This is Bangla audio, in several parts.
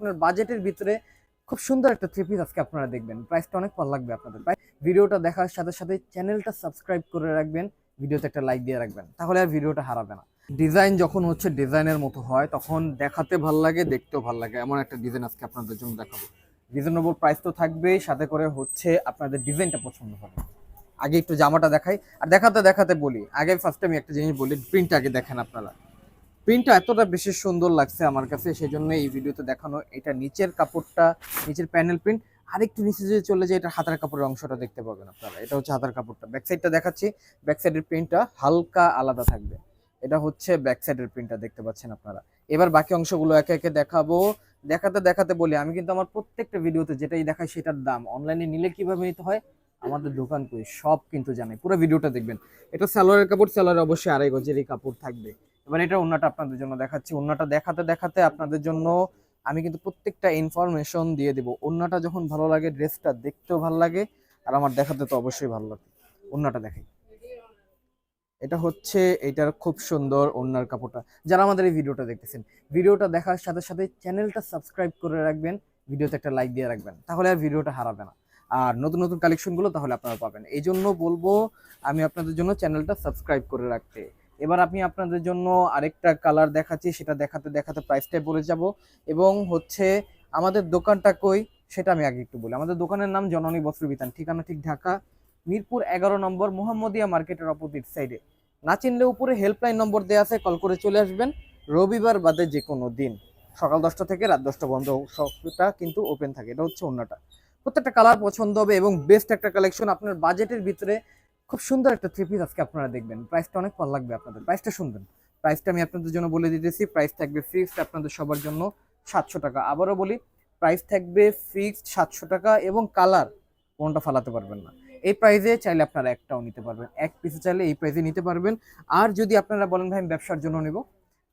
আপনার বাজেটের ভিতরে খুব সুন্দর একটা থ্রি পিস আজকে আপনারা দেখবেন। প্রাইসটা অনেক ভালো লাগবে আপনাদের। ভিডিওটা দেখার সাথে সাথে চ্যানেলটা সাবস্ক্রাইব করে রাখবেন, ভিডিওতে একটা লাইক দিয়ে রাখবেন। তাহলে আর ভিডিওটা হারাবে না। ডিজাইন যখন হচ্ছে ডিজাইনের মতো হয়, তখন দেখাতে ভালো লাগে, দেখতেও ভালো লাগে। এমন একটা ডিজাইন আজকে আপনাদের জন্য দেখাবো। রিজনেবল প্রাইস তো থাকবেই, সাথে করে হচ্ছে আপনাদের ডিজাইনটা পছন্দ হবে। আগে একটু জামাটা দেখাই। আর দেখাতে দেখাতে বলি, আগে ফার্স্ট আমি একটা জিনিস বলি প্রিন্ট আগে দেখেন আপনারা। প্রিন্টটা এতটা বেশি সুন্দর লাগছে আমার কাছে সেই জন্য এই ভিডিওতে দেখানো এটা নিচের কাপড়টা, নিচের প্যানেল প্রিন্ট। আরেকটু নিচে যদি চলে যায় এটা হাতার কাপড়ের অংশটা দেখতে পাবেন আপনারা। এটা হচ্ছে হাতার কাপড়টা। ব্যাক সাইডটা দেখাচ্ছি। ব্যাক সাইডের প্রিন্টটা হালকা আলাদা থাকবে। এটা হচ্ছে ব্যাক সাইডের প্রিন্টটা দেখতে পাচ্ছেন আপনারা। এবার বাকি অংশগুলো একে একে দেখাবো। দেখাতে দেখাতে বলি, আমি কিন্তু আমার প্রত্যেকটা ভিডিওতে যেটাই দেখাই সেটার দাম। অনলাইনে নিলে কীভাবে নিতে হয়? আমাদের দোকান কই, সব কিন্তু জানে পুরো ভিডিওটা দেখবেন। এটা সালোয়ারের কাপড়, সালোয়ার অবশ্যই আড়াই গজেরই কাপড় থাকবে। এবার এটা অন্যটা আপনাদের জন্য দেখাচ্ছি। অন্যটা দেখাতে দেখাতে আপনাদের জন্য আমি কিন্তু প্রত্যেকটা ইনফরমেশন দিয়ে দিব। অন্যটা যখন ভালো লাগে, ড্রেসটা দেখতেও ভালো লাগে, আর আমার দেখাতে তো অবশ্যই ভালো লাগে। অন্যটা দেখাই। এটা হচ্ছে, এটার খুব সুন্দর ওন্নার কাপড়টা। যারা আমাদের এই ভিডিওটা দেখতেছেন, ভিডিওটা দেখার সাথে সাথে চ্যানেলটা সাবস্ক্রাইব করে রাখবেন, ভিডিওতে একটা লাইক দিয়ে রাখবেন, তাহলে আর ভিডিওটা হারাবে না। আর নতুন নতুন কালেকশনগুলো তাহলে আপনারা পাবেন। এই জন্য বলব, আমি আপনাদের জন্য চ্যানেলটা সাবস্ক্রাইব করে রাখতে। এবার আমি আপনাদের জন্য আরেকটা কালার দেখাচ্ছি, সেটা দেখাতে দেখাতে প্রাইসটাই বলে যাব। এবং হচ্ছে আমাদের দোকানটা কই, সেটা আমি আগে একটু বলি। আমাদের দোকানের নাম জননী বস্ত্র বিতান, ঠিকানা ঠিক ঢাকা, মিরপুর এগারো নম্বর মোহাম্মদিয়া মার্কেটের অপোজিট সাইডে না চিনলে উপরে হেল্পলাইন নম্বর দেওয়া আছে কল করে চলে আসবেন। রবিবার বাদে যে কোনো দিন, সকাল দশটা থেকে রাত দশটা বন্ধ সবটা কিন্তু ওপেন থাকে, এটা হচ্ছে অন্যটা। প্রত্যেকটা কালার পছন্দ হবে এবং বেস্ট একটা কালেকশন আপনার বাজেটের ভিতরে খুব সুন্দর একটা থ্রি পিস আজকে আপনারা দেখবেন। প্রাইসটা অনেক ভালো লাগবে আপনাদের। প্রাইসটা শুনবেন। প্রাইসটা আমি আপনাদের জন্য বলে দিতেছি। প্রাইস থাকবে ফিক্সড আপনাদের সবার জন্য সাতশো টাকা। আবারও বলি প্রাইস থাকবে ফিক্সড সাতশো টাকা এবং কালার কোনটা ফালাতে পারবেন না। এই প্রাইজে চাইলে আপনারা একটাও নিতে পারবেন। এক পিসে চাইলে এই প্রাইজে নিতে পারবেন। আর যদি আপনারা বলেন, ভাই, আমি ব্যবসার জন্য নেব।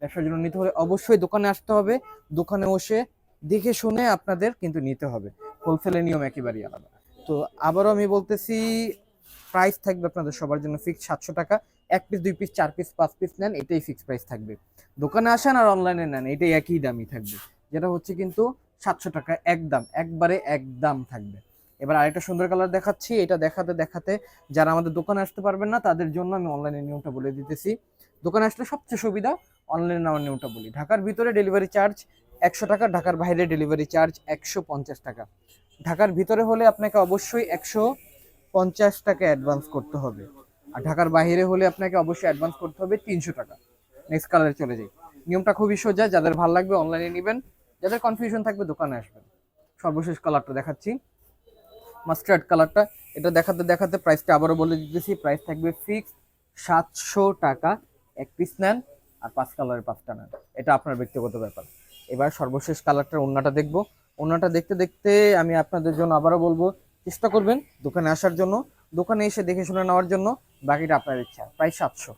ব্যবসার জন্য নিতে হলে অবশ্যই দোকানে আসতে হবে। দোকানে বসে দেখে শুনে আপনাদের কিন্তু নিতে হবে। হোলসেলের নিয়ম একেবারেই আলাদা। তো আবারও আমি বলতেছি প্রাইস থাকবে আপনাদের সবার জন্য ফিক্স সাতশো টাকা। এক পিস দুই পিস চার পিস পাঁচ পিস নেন, এটাই ফিক্স প্রাইস থাকবে। দোকানে আসেন আর অনলাইনে নেন, এটাই একই দামই থাকবে। যেটা হচ্ছে কিন্তু সাতশো টাকা একদম, একবারে একদম থাকবে। এবার আরেকটা সুন্দর কালার দেখাচ্ছি, এটা দেখাতে দেখাতে যারা আমাদের দোকানে আসতে পারবেন না, তাদের জন্য আমি অনলাইনে নিয়মটা বলে দিতেছি। দোকানে আসলে সবচেয়ে সুবিধা অনলাইনে নেওয়ার নিয়মটা বলি। ঢাকার ভিতরে ডেলিভারি চার্জ একশো টাকা, ঢাকার বাইরে ডেলিভারি চার্জ একশো পঞ্চাশ টাকা। ঢাকার ভিতরে হলে আপনাকে অবশ্যই একশো পঞ্চাশ টাকা অ্যাডভান্স করতে হবে। আর ঢাকার বাইরে হলে আপনাকে অবশ্যই অ্যাডভান্স করতে হবে তিনশো টাকা। নেক্সট কালারে চলে যাই। নিয়মটা খুবই সোজা, যাদের ভালো লাগবে অনলাইনে নেবেন, যাদের কনফিউশন থাকবে দোকানে আসবেন। সর্বশেষ কালারটা দেখাচ্ছি। মাস্টার্ড কালারটা এটা দেখাতে দেখাতে প্রাইসটা আবারও বলে দিতেছি। প্রাইস থাকবে ফিক্স সাতশো টাকা এক পিস নেন, আর পাঁচ কালারের পাঁচটা নেন। এটা আপনার ব্যক্তিগত ব্যাপার। এবার সর্বশেষ কালারটার অন্যটা দেখব। অন্যটা দেখতে দেখতে আমি আপনাদের জন্য আবারও বলব চেষ্টা করবেন দোকানে আসার জন্য। দোকানে এসে দেখে শুনে নেওয়ার জন্য। বাকিটা আপনার ইচ্ছা। প্রায় সাতশো।